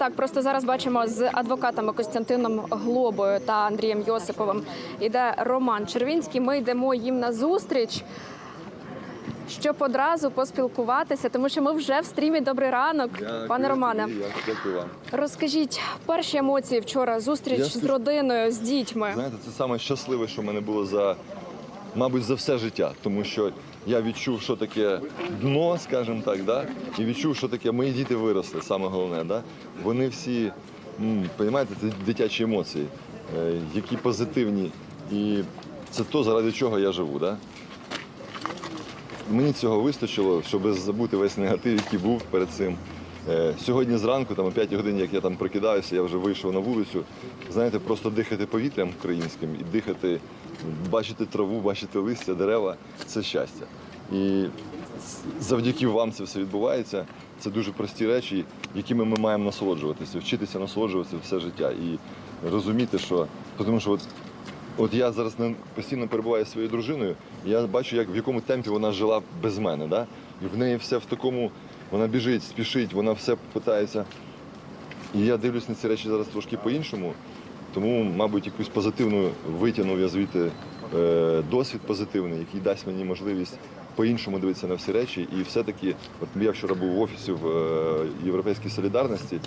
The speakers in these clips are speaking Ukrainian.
Так, просто зараз бачимо з адвокатами Костянтином Глобою та Андрієм Йосиповим іде Роман Червінський. Ми йдемо їм на зустріч, щоб одразу поспілкуватися, тому що ми вже в стрімі. Добрий ранок, пане Романе. Дякую вам. Розкажіть перші емоції вчора. Зустріч Я з родиною, з дітьми. Знаєте, це саме щасливе, що в мене було за, мабуть, за все життя, тому що я відчув, що таке дно, скажімо так, да? і відчув, що таке мої діти виросли, саме головне. Да? Вони всі, розумієте, це дитячі емоції, е, які позитивні. І це то, заради чого я живу. Да? Мені цього вистачило, щоб забути весь негатив, який був перед цим. Е, Сьогодні зранку, там о 5 годині, як я там прокидаюся, я вже вийшов на вулицю. Знаєте, просто дихати повітрям українським і дихати, бачити траву, бачити листя, дерева це щастя. І завдяки вам це все відбувається. Це дуже прості речі, якими ми маємо насолоджуватися, вчитися насолоджуватися все життя і розуміти, що тому що от От я зараз постійно перебуваю зі своєю дружиною, і я бачу, як в якому темпі вона жила без мене. Да? І в неї все в такому, вона біжить, спішить, вона все питається. І я дивлюсь на ці речі зараз трошки по-іншому. Тому, мабуть, якусь позитивну витягнув я звідти е, досвід позитивний, який дасть мені можливість по-іншому дивитися на всі речі. І все-таки, от я вчора був в офісі в е, Європейській солідарності.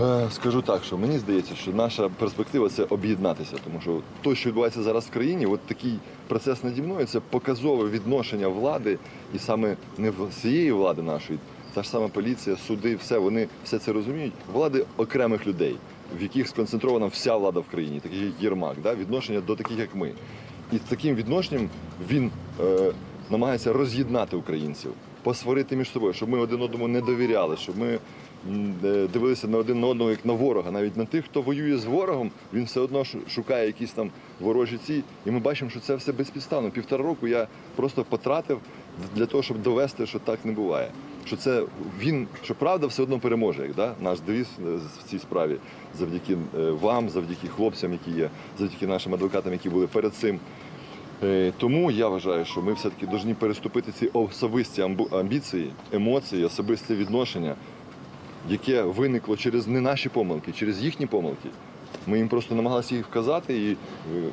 Е, Скажу так, що мені здається, що наша перспектива це об'єднатися, тому що те, що відбувається зараз в країні, от такий процес наді мною це показове відношення влади, і саме не всієї влади нашої, та ж сама поліція, суди, все вони все це розуміють. Влади окремих людей, в яких сконцентрована вся влада в країні, таких як Єрмак, да? відношення до таких, як ми. І таким відношенням він е, намагається роз'єднати українців, посварити між собою, щоб ми один одному не довіряли, щоб ми е, дивилися на один на одного як на ворога. Навіть на тих, хто воює з ворогом, він все одно шукає якісь там ворожі ці. І ми бачимо, що це все безпідставно. Півтора року я просто потратив для того, щоб довести, що так не буває. Що це він, що правда все одно переможе, як да? наш девіз е, в цій справі, завдяки е, вам, завдяки хлопцям, які є, завдяки нашим адвокатам, які були перед цим. Е, Тому я вважаю, що ми все-таки повинні переступити ці особисті амбіції, емоції, особисте відношення, яке виникло через не наші помилки, через їхні помилки. Ми їм просто намагалися їх вказати, і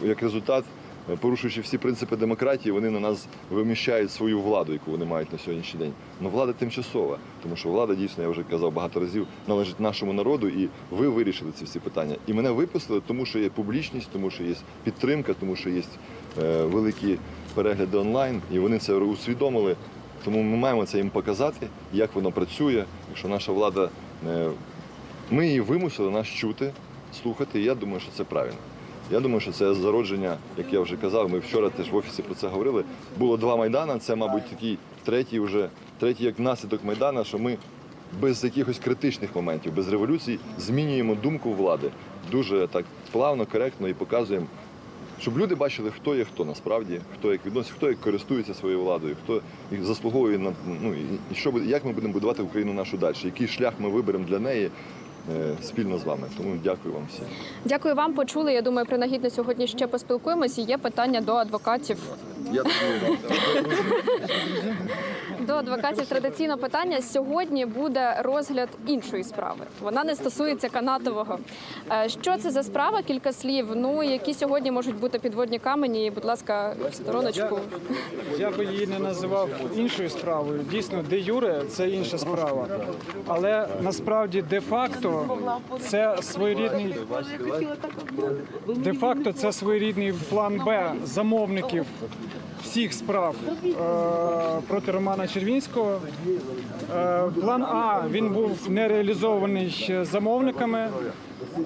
як результат, порушуючи всі принципи демократії, вони на нас виміщають свою владу, яку вони мають на сьогоднішній день. Ну влада тимчасова, тому що влада дійсно, я вже казав багато разів, належить нашому народу, і ви вирішили ці всі питання. І мене випустили, тому що є публічність, тому що є підтримка, тому що є е, великі перегляди онлайн, і вони це усвідомили. Тому ми маємо це їм показати, як воно працює, якщо наша влада е, ми її вимусили нас чути, слухати, і я думаю, що це правильно. Я думаю, що це зародження, як я вже казав, ми вчора теж в офісі про це говорили. Було два майдани. Це, мабуть, такий третій вже третій як наслідок майдана, що ми без якихось критичних моментів, без революцій змінюємо думку влади дуже так плавно, коректно і показуємо, щоб люди бачили, хто є хто насправді, хто як відноситься, хто як користується своєю владою, хто їх заслуговує на ну і- що як ми будемо будувати Україну нашу далі, який шлях ми виберемо для неї спільно з вами. Тому дякую вам всім. Дякую вам. Почули. Я думаю, принагідно сьогодні ще поспілкуємося. Є питання до адвокатів. Я До адвокатів традиційне питання. Сьогодні буде розгляд іншої справи. Вона не стосується канатового. Е, Що це за справа? Кілька слів. Ну які сьогодні можуть бути підводні камені. Будь ласка, в стороночку. Я би її не називав іншою справою. Дійсно, де юре це інша справа. Але насправді де-факто це своєрідний де-факто це своєрідний план Б замовників всіх справ е, проти Романа Червінського. Е, план А він був не реалізований замовниками.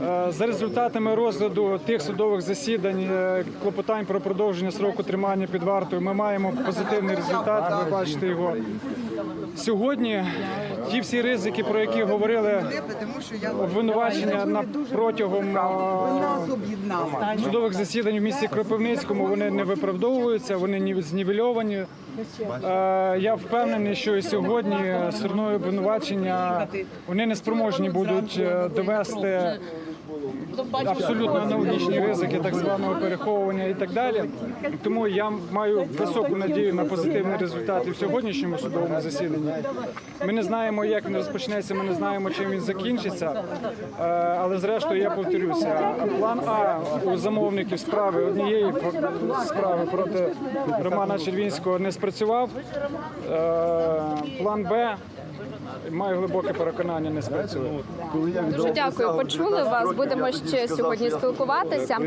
Е, За результатами розгляду тих судових засідань, клопотань про продовження сроку тримання під вартою, ми маємо позитивний результат. Ви бачите його сьогодні. Ті всі ризики, про які говорили обвинувачення на протягом судових засідань в місті Кропивницькому, вони не виправдовуються, вони знівельовані. Е, Я впевнений, що і сьогодні стороною обвинувачення вони не спроможні будуть е, довести абсолютно аналогічні ризики так званого переховування і так далі. Тому я маю високу надію на позитивний результат і в сьогоднішньому судовому засіданні. Ми не знаємо, як він розпочнеться, ми не знаємо, чим він закінчиться. Е, Але зрештою я повторюся, план А у замовників справи однієї справи проти Романа Червінського не спрацював. Е, План Б маю глибоке переконання не спрацює. Дуже дякую. Почули вас. Будемо ще сьогодні спілкуватися.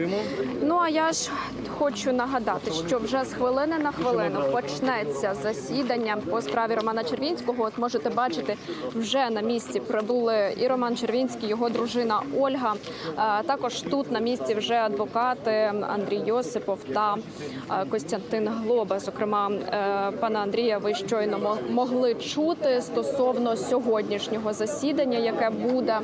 Ну а я ж хочу нагадати, що вже з хвилини на хвилину почнеться засідання по справі Романа Червінського. От можете бачити, вже на місці прибули і Роман Червінський, його дружина Ольга. Також тут на місці вже адвокати Андрій Йосипов та е, Костянтин Глоба. Зокрема, е, пана Андрія, ви щойно мо- могли чути стосовно сьогоднішнього засідання, яке буде.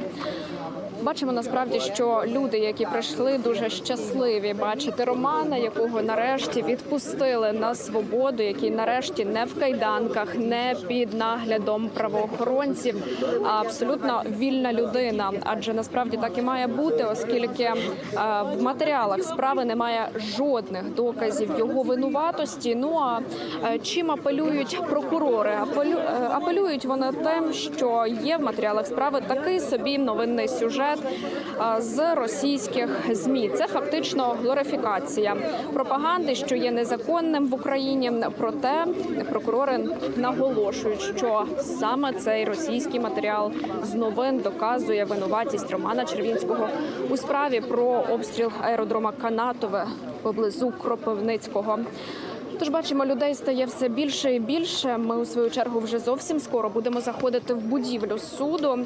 Бачимо насправді, що люди, які прийшли, дуже щасливі бачити Романа, якого нарешті відпустили на свободу, який нарешті не в кайданках, не під наглядом правоохоронців, а абсолютно вільна людина. Адже насправді так і має бути, оскільки е, в матеріалах справи немає жодних доказів його винуватості. Ну а е, чим апелюють прокурори? Е, апелюють вони тим, що є в матеріалах справи такий собі новинний сюжет е, з російських змі. Це фактично глорифікація пропаганди, що є незаконним в Україні. Проте прокурори наголошують, що саме цей російський матеріал з новин доказує винуватість Романа Червінського у справі про обстріл аеродрома Канатове поблизу Кропивницького. Тож бачимо, людей стає все більше і більше. Ми у свою чергу вже зовсім скоро будемо заходити в будівлю суду.